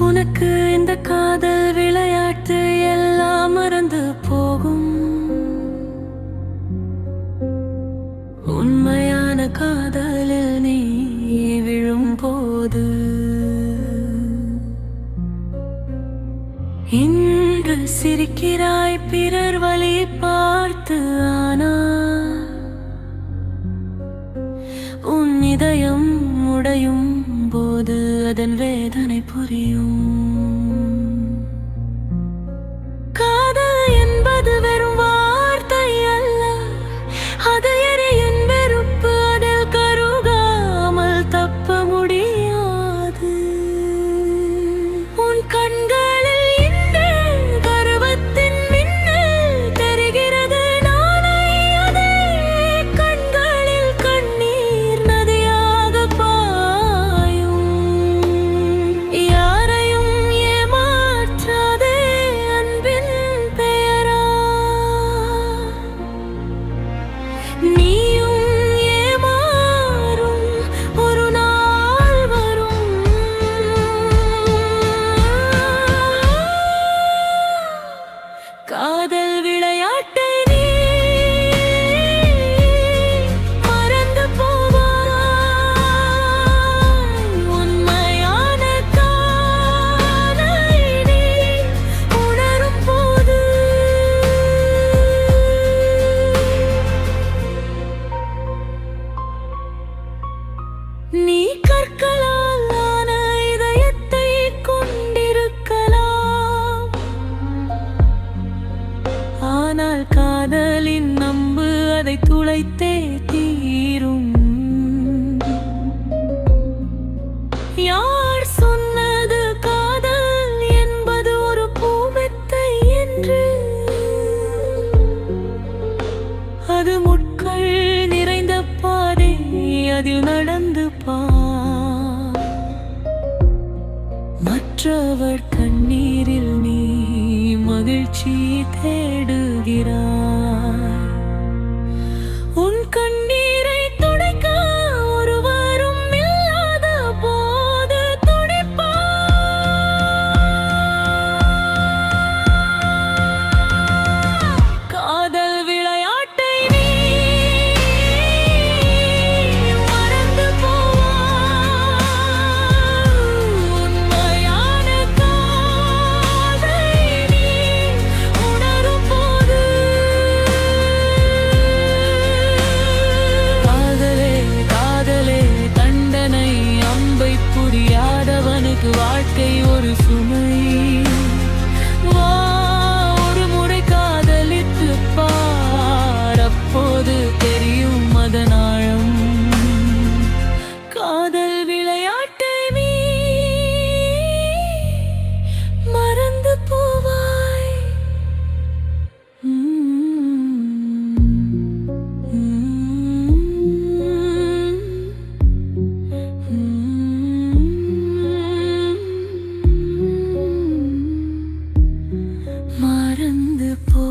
உனக்கு இந்த காதல் விளையாட்டு எல்லாம் மறந்து போகும். உண்மையான காதலில் நீ விழும் போது. இன்று சிரிக்கிறாய் பிறர் வழி பார்த்து ஆனா. உன் இதயம் உடையும் போது அதன் வேதனை புரியும். நீ கற்களால் ஆன இதயத்தை கொண்டிருக்கலாம். ஆனால் காதலின் நம்பு அதை துளைத்தே அதில் நடந்து பா. மற்றவர் கண்ணீரில் நீ மகிழ்ச்சி தேடுகிறார். பறந்து போ